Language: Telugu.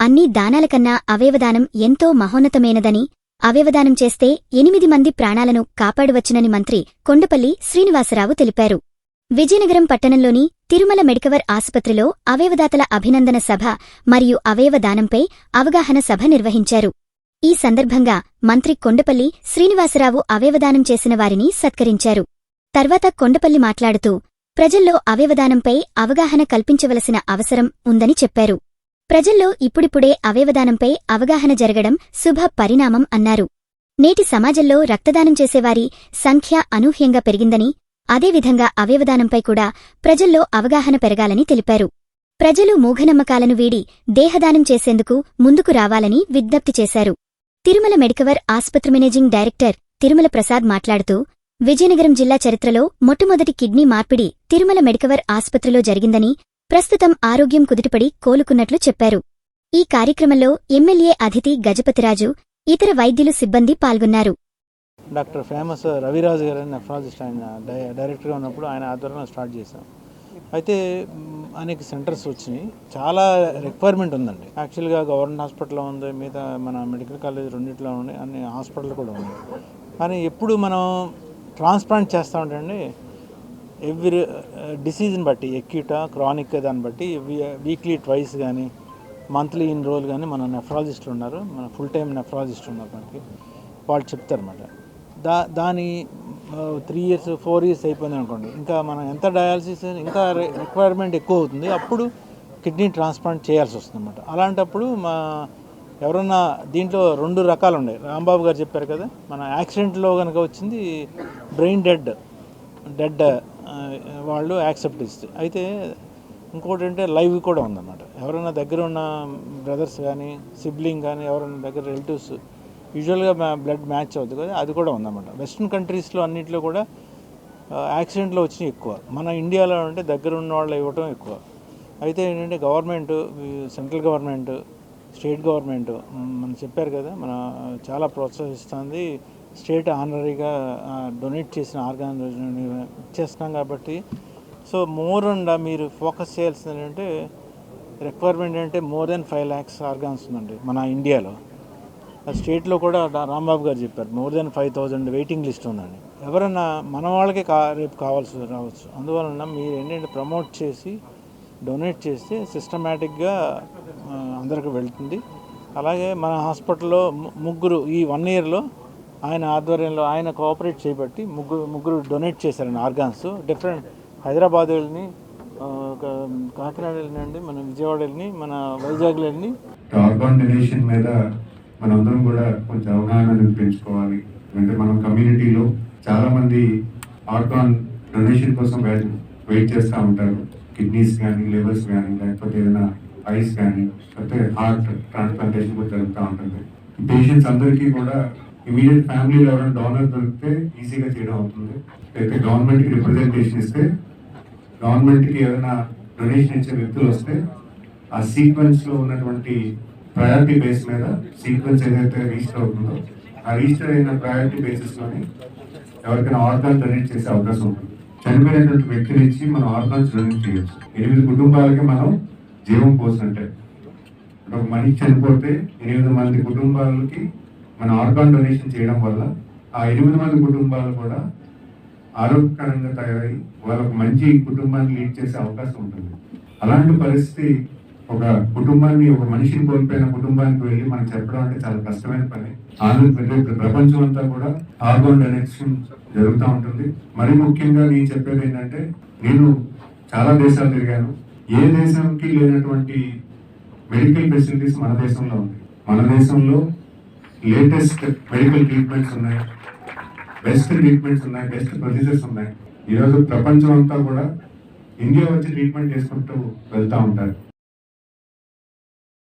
అన్ని దానాలకన్నా అవయవదానం ఎంతో మహోన్నతమైనదని అవయవదానం చేస్తే ఎనిమిది మంది ప్రాణాలను కాపాడవచ్చునని మంత్రి కొండపల్లి శ్రీనివాసరావు తెలిపారు. విజయనగరం పట్టణంలోని తిరుమల మెడికవర్ ఆసుపత్రిలో అవయవదాతల అభినందన సభ మరియు అవయవదానంపై అవగాహన సభ నిర్వహించారు. ఈ సందర్భంగా మంత్రి కొండపల్లి శ్రీనివాసరావు అవయవదానం చేసిన వారిని సత్కరించారు. తర్వాత కొండపల్లి మాట్లాడుతూ ప్రజల్లో అవయవదానంపై అవగాహన కల్పించవలసిన అవసరం ఉందని చెప్పారు. ప్రజల్లో ఇప్పుడిప్పుడే అవయవదానంపై అవగాహన జరగడం శుభ పరిణామం అన్నారు. నేటి సమాజంలో రక్తదానం చేసేవారి సంఖ్య అనూహ్యంగా పెరిగిందని అదేవిధంగా అవయవదానంపై కూడా ప్రజల్లో అవగాహన పెరగాలని తెలిపారు. ప్రజలు మూఘనమ్మకాలను వీడి దేహదానం చేసేందుకు ముందుకు రావాలని విజ్ఞప్తి చేశారు. తిరుమల మెడికవర్ ఆస్పత్రి మేనేజింగ్ డైరెక్టర్ తిరుమల ప్రసాద్ మాట్లాడుతూ విజయనగరం జిల్లా చరిత్రలో మొట్టమొదటి కిడ్నీ మార్పిడి తిరుమల మెడికవర్ ఆస్పత్రిలో జరిగిందని ప్రస్తుతం ఆరోగ్యం కుదుటపడి కోలుకున్నట్లు చెప్పారు. ఈ కార్యక్రమంలో ఎమ్మెల్యే అతిథి గజపతిరాజు ఇతర వైద్యులు సిబ్బంది పాల్గొన్నారు. డాక్టర్ ఫేమస్ రవిరాజు గారు అని నెఫ్రాలజిస్ట్ ఆయన డైరెక్టర్గా ఉన్నప్పుడు ఆయన ఆధ్వర్యంలో స్టార్ట్ చేశాం. అయితే అనేక సెంటర్స్ వచ్చినాయి. చాలా రిక్వైర్మెంట్ ఉందండి. యాక్చువల్గా గవర్నమెంట్ హాస్పిటల్లో ఉంది మిగతా మన మెడికల్ కాలేజ్ రెండింటిలో ఉన్నాయి అన్ని హాస్పిటల్ కూడా ఉన్నాయి. కానీ ఎప్పుడు మనం ట్రాన్స్ప్లాంట్ చేస్తూ ఉంటండి ఎవ్రీ డిసీజ్ని బట్టి ఎక్యూటా క్రానిక్ దాన్ని బట్టి వీక్లీ ట్వైస్ కానీ మంత్లీ ఇన్ రోల్ కానీ మన నెఫ్రాలజిస్టులు ఉన్నారు. మన ఫుల్ టైం నెఫ్రాలజిస్ట్ ఉన్నారు మనకి. వాళ్ళు చెప్తారన్నమాట. దా దాని త్రీ ఇయర్స్ ఫోర్ ఇయర్స్ అయిపోయింది అనుకోండి. ఇంకా మనం ఎంత డయాలసిస్ ఇంకా రిక్వైర్మెంట్ ఎక్కువ అవుతుంది అప్పుడు కిడ్నీ ట్రాన్స్ప్లాంట్ చేయాల్సి వస్తుంది అనమాట అలాంటప్పుడు మా ఎవరన్నా దీంట్లో రెండు రకాలు ఉన్నాయి. రాంబాబు గారు చెప్పారు కదా మన యాక్సిడెంట్లో కనుక వచ్చింది బ్రెయిన్ డెడ్ డెడ్ వాళ్ళు యాక్సెప్ట్ ఇస్తే అయితే ఇంకోటి అంటే లైవ్ కూడా ఉందన్నమాట. ఎవరైనా దగ్గర ఉన్న బ్రదర్స్ కానీ సిబ్లింగ్ కానీ ఎవరైనా దగ్గర రిలేటివ్స్ యూజువల్గా బ్లడ్ మ్యాచ్ అవుతుంది కదా అది కూడా ఉందన్నమాట. వెస్ట్రన్ కంట్రీస్లో అన్నింటిలో కూడా యాక్సిడెంట్లో వచ్చినాయి ఎక్కువ. మన ఇండియాలో అంటే దగ్గర ఉన్న వాళ్ళు ఇవ్వటం ఎక్కువ. అయితే ఏంటంటే government central government state government మనం చెప్పారు కదా మన చాలా ప్రోత్సహిస్తుంది స్టేట్ ఆనరీగా డొనేట్ చేసిన ఆర్గాన్ ఇచ్చేస్తున్నాం కాబట్టి. సో మోర్ అండ్ మీరు ఫోకస్ చేయాల్సింది ఏంటంటే రిక్వైర్మెంట్ అంటే more than five lakhs organs ఉందండి మన ఇండియాలో. ఆ స్టేట్లో కూడా రాంబాబు గారు చెప్పారు more than five thousand waiting list ఉందండి. ఎవరన్నా మన వాళ్ళకే కా రేపు కావాల్సి రావచ్చు. అందువలన మీరు ఏంటంటే ప్రమోట్ చేసి డొనేట్ చేస్తే సిస్టమేటిక్గా అందరికి వెళ్తుంది. అలాగే మన హాస్పిటల్లో ముగ్గురు ఈ వన్ ఇయర్లో ఆయన ఆధ్వర్యంలో ఆయన కోఆపరేట్ చేయబట్టి ముగ్గురు ముగ్గురు డొనేట్ చేశారండి ఆర్గాన్స్ డిఫరెంట్ హైదరాబాద్ వెళ్ళి ఒక కాకినాడ వెళ్ళినండి మన విజయవాడ వెళ్ళి మన వైజాగ్ వెళ్ళి ఆర్గాన్ డొనేషన్ మీద మనందరం కూడా కొంచెం అవగాహన పెంచుకోవాలి. అంటే మనం కమ్యూనిటీలో చాలా మంది ఆర్గాన్ డొనేషన్ కోసం వెయిట్ వెయిట్ చేస్తూ ఉంటారు. కిడ్నీస్ కానీ లివర్స్ కానీ లేకపోతే ఏదైనా ఐస్ కానీ లేకపోతే హార్ట్ ట్రాన్స్ప్లాంటేషన్ కూడా జరుగుతూ ఉంటుంది. పేషెంట్స్ అందరికీ కూడా ఇమీడియట్ ఫ్యామిలీలో ఎవరైనా డోనర్ దొరికితే ఈజీగా చేయడం అవుతుంది. అయితే గవర్నమెంట్కి రిప్రజెంటేషన్ ఇస్తే గవర్నమెంట్కి ఏదైనా డొనేషన్ ఇచ్చే వ్యక్తులు వస్తే ఆ సీక్వెన్స్లో ఉన్నటువంటి ప్రయారిటీ బేస్ మీద సీక్వెన్స్ ఏదైతే రిజిస్టర్ అవుతుందో ఆ రిజిస్టర్ అయిన ప్రయారిటీ బేసిస్లోని ఎవరికైనా ఆర్గాన్ డొనేట్ చేసే అవకాశం ఉంటుంది. చనిపోయినటువంటి వ్యక్తి నుంచి మనం ఆర్గాన్స్ డొనేట్ చేయొచ్చు. ఎనిమిది కుటుంబాలకి మనం జీవం పోసినట్టే. ఒక మనిషి చనిపోతే ఎనిమిది మంది కుటుంబాలకి మన ఆర్గాన్ డొనేషన్ చేయడం వల్ల ఆ ఎనిమిది మంది కుటుంబాలు కూడా ఆరోగ్యకరంగా తయారై వాళ్ళకు మంచి కుటుంబాన్ని లీడ్ చేసే అవకాశం ఉంటుంది. అలాంటి పరిస్థితి ఒక కుటుంబాన్ని ఒక మనిషిని కోల్పోయిన కుటుంబానికి వెళ్ళి మనం చెప్పడం అంటే చాలా కష్టమైన పని. ఆంధ్రప్రదేశ్ ప్రపంచం అంతా కూడా ఆర్గాన్ డొనేషన్ జరుగుతూ ఉంటుంది. మరి ముఖ్యంగా నేను చెప్పేది ఏంటంటే నేను చాలా దేశాలు తిరిగాను. ఏ దేశంకి లేనటువంటి మెడికల్ ఫెసిలిటీస్ మన దేశంలో ఉంది మన దేశంలో లేటెస్ట్ మెడికల్ ట్రీట్మెంట్స్ ఉన్నాయి. బెస్ట్ ట్రీట్మెంట్స్ ఉన్నాయి బెస్ట్ ప్రొసీజర్స్ ఉన్నాయి. ఈరోజు ప్రపంచం అంతా కూడా ఇండియా వచ్చి ట్రీట్మెంట్ చేసుకుంటూ వెళ్తూ ఉంటారు.